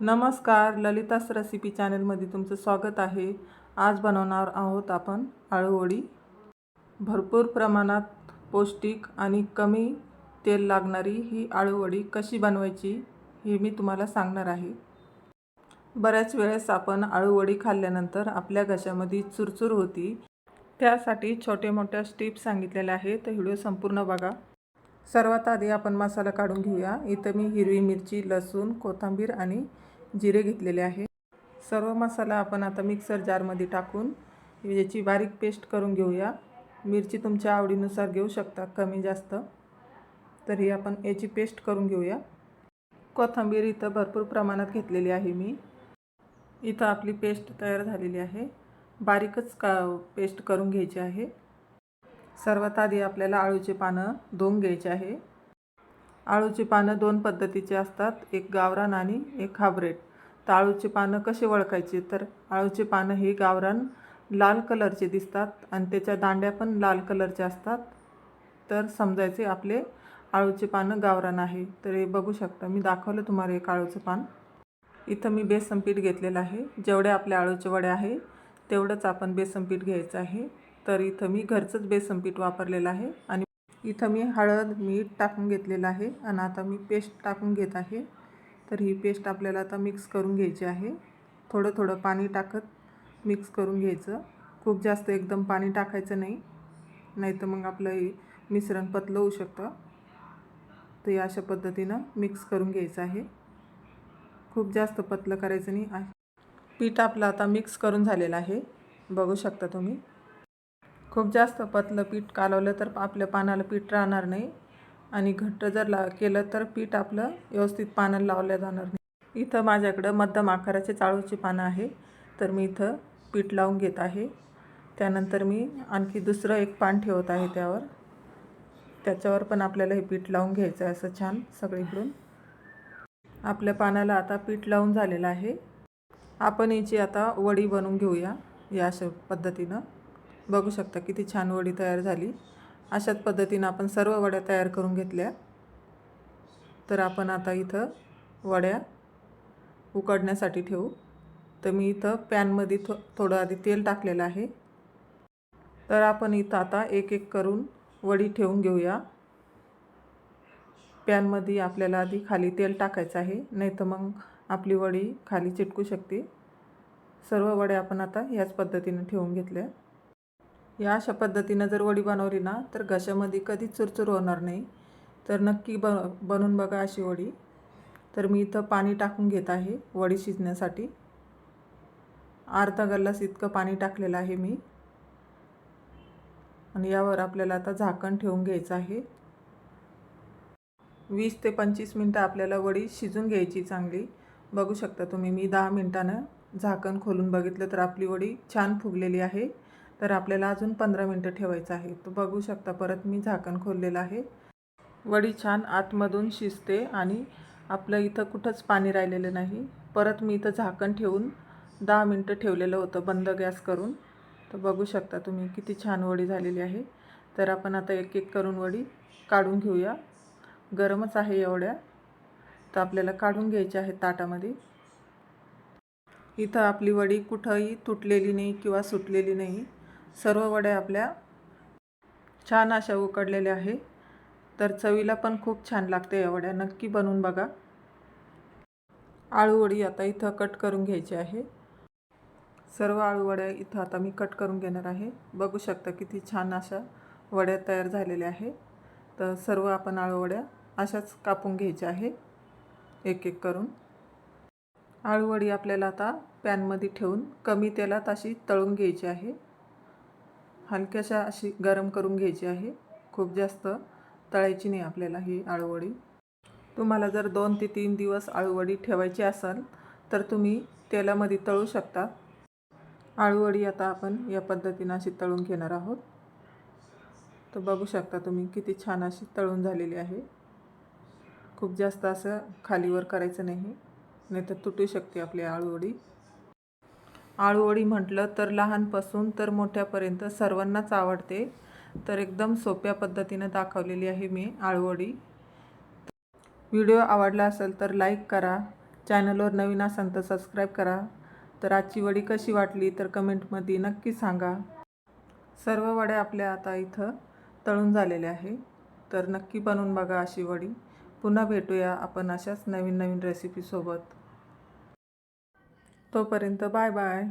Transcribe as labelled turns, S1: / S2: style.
S1: नमस्कार ललितास रेसिपी चॅनलमध्ये तुमचं स्वागत आहे. आज बनवणार आहोत आपण आळूवडी. भरपूर प्रमाणात पौष्टिक आणि कमी तेल लागणारी ही आळूवडी कशी बनवायची हे मी तुम्हाला सांगणार आहे. बऱ्याच वेळेस आपण आळूवडी खाल्ल्यानंतर आपल्या घशामध्ये चुरचूर होती. त्यासाठी छोटे मोठ्या स्टिप्स सांगितलेल्या आहेत. तर व्हिडिओ संपूर्ण बघा. सर्वात आधी आपण मसाला काढून घेऊया. इथं मी हिरवी मिरची लसूण कोथिंबीर आणि जिरे घेतलेले आहे. सर्व मसाला आपण आता मिक्सर जारमध्ये टाकून याची बारीक पेस्ट करून घेऊया. मिरची तुमच्या आवडीनुसार घेऊ शकता कमी जास्त. तर ही आपण याची पेस्ट करून घेऊया. कोथिंबीर इथं भरपूर प्रमाणात घेतलेली आहे मी. इथं आपली पेस्ट तयार झालेली आहे. बारीकच का पेस्ट करून घ्यायची आहे. सर्वात आधी आपल्याला आळूची पानं धुवून घ्यायची आहे. आळूची पानं दोन पद्धतीचे असतात एक गावरान आणि एक हाबरेट तर आळूची पानं कसे ओळखायची तर आळूची पानं ही गावरान लाल कलरचे दिसतात आणि त्याच्या दांड्या पण लाल कलरच्या असतात. तर समजायचे आपले आळूचे पानं गावरान आहे. तर हे बघू शकता मी दाखवलं तुम्हाला एक आळूचं पान. इथं मी बेसन पीठ घेतलेलं आहे. जेवढे आपल्या आळूचे वडे आहे तेवढंच आपण बेसन पीठ घ्यायचं आहे. तर इथं मी घरचंच बेसन पीठ वापरलेलं आहे आणि इथं मी हळद मीठ टाकून घेतलेलं आहे आणि आता मी पेस्ट टाकून घेत आहे. तर ही पेस्ट आपल्याला आता मिक्स करून घ्यायची आहे. थोडं थोडं पाणी टाकत मिक्स करून घ्यायचं. खूप जास्त एकदम पाणी टाकायचं नाही. नाही तर मग आपलं हे मिश्रण पतलं होऊ शकतं. तर या अशा पद्धतीनं मिक्स करून घ्यायचं आहे. खूप जास्त पतलं करायचं नाही पीठ आपलं आता मिक्स करून झालेलं आहे. बघू शकता तुम्ही. खूप जास्त पतलं पीठ कालवलं तर आपल्या पानाला पीठ राहणार नाही. आणि घट्ट जर ला केलं तर पीठ आपलं व्यवस्थित पानाला लावलं जाणार नाही. इथं माझ्याकडं मध्यम आकाराचे चाळूची पानं आहे. तर मी इथं पीठ लावून घेत आहे. त्यानंतर मी आणखी दुसरं एक पान ठेवत आहे त्यावर. त्याच्यावर पण आपल्याला हे पीठ लावून घ्यायचं आहे असं छान सगळीकडून. आपल्या पानाला आता पीठ लावून झालेलं आहे. आपण याची आता वडी बनवून घेऊया या अशा पद्धतीनं. बघू शकता किती छान वडी तयार झाली. अशाच पद्धतीनं आपण सर्व वड्या तयार करून घेतल्या. तर आपण आता इथं वड्या उकडण्यासाठी ठेवू. तर मी इथं पॅनमध्ये थो थोडं आधी तेल टाकलेलं आहे. तर आपण इथं आता एक एक करून वडी ठेवून घेऊया. पॅनमध्ये आपल्याला आधी खाली तेल टाकायचं आहे. नाही तर मग आपली वडी खाली चिटकू शकते. सर्व वड्या आपण आता ह्याच पद्धतीनं ठेवून घेतल्या. या अशा पद्धतीनं जर वडी बनवली ना तर घशामध्ये कधीच चुरचुर होणार नाही. तर नक्की ब बनवून बघा अशी वडी. तर मी इथं पाणी टाकून घेत आहे वडी शिजण्यासाठी. अर्धा गल्लास इतकं पाणी टाकलेलं आहे मी. आणि यावर आपल्याला आता झाकण ठेवून घ्यायचं आहे. वीस ते पंचवीस मिनटं आपल्याला वडी शिजून घ्यायची चांगली. बघू शकता तुम्ही मी दहा मिनटानं झाकण खोलून बघितलं तर आपली वडी छान फुगलेली आहे. तर आपल्याला अजून पंधरा मिनटं ठेवायचं आहे. तो बघू शकता परत मी झाकण खोललेलं आहे. वडी छान आतमधून शिजते आणि आपलं इथं कुठंच पाणी राहिलेलं नाही. परत मी इथं झाकण ठेवून दहा मिनटं ठेवलेलं होतं बंद गॅस करून. तर बघू शकता तुम्ही किती छान वडी झालेली आहे. तर आपण आता एक एक करून वडी काढून घेऊया. गरमच आहे एवढ्या. तर आपल्याला काढून घ्यायच्या आहेत ताटामध्ये. इथं आपली वडी कुठंही तुटलेली नाही किंवा सुटलेली नाही. सर्व वड्या आपल्या छान अशा उकडलेल्या आहे तर चवीला पण खूप छान लागते या वड्या. नक्की बनवून बघा. आळूवडी आता इथं कट करून घ्यायची आहे. सर्व आळूवड्या इथं आता मी कट करून घेणार आहे. बघू शकता किती छान अशा वड्या तयार झालेल्या आहे तर सर्व आपण आळूवड्या अशाच कापून घ्यायच्या आहे. एक एक करून. आळूवडी आपल्याला आता पॅनमध्ये ठेवून कमी तेलात अशी तळून घ्यायची आहे. हलक्याशा अशी गरम करून घ्यायची आहे. खूप जास्त तळायची नाही आपल्याला ही आळूवडी. तुम्हाला जर दोन ते तीन दिवस आळूवडी ठेवायची असेल तर तुम्ही तेलामध्ये तळू शकता. आळूवडी आता आपण या पद्धतीनं अशी तळून घेणार आहोत. तर बघू शकता तुम्ही किती छान अशी तळून झालेली आहे. खूप जास्त असं खालीवर करायचं नाही नाही तर तुटू शकते आपली आळूवडी. आळूवडी म्हटलं तर लहानपासून तर मोठ्यापर्यंत सर्वांनाच आवडते. तर एकदम सोप्या पद्धतीनं दाखवलेली आहे मी आळूवडी. व्हिडिओ आवडला असेल तर लाईक करा. चॅनलवर नवीन असाल तर सबस्क्राईब करा. तर आजची वडी कशी वाटली तर कमेंटमध्ये नक्की सांगा. सर्व वड्या आपल्या आता इथं तळून झालेल्या आहे. तर नक्की बनवून बघा अशी वडी. पुन्हा भेटूया आपण अशाच नवीन नवीन रेसिपीसोबत तोपर्यंत बाय बाय.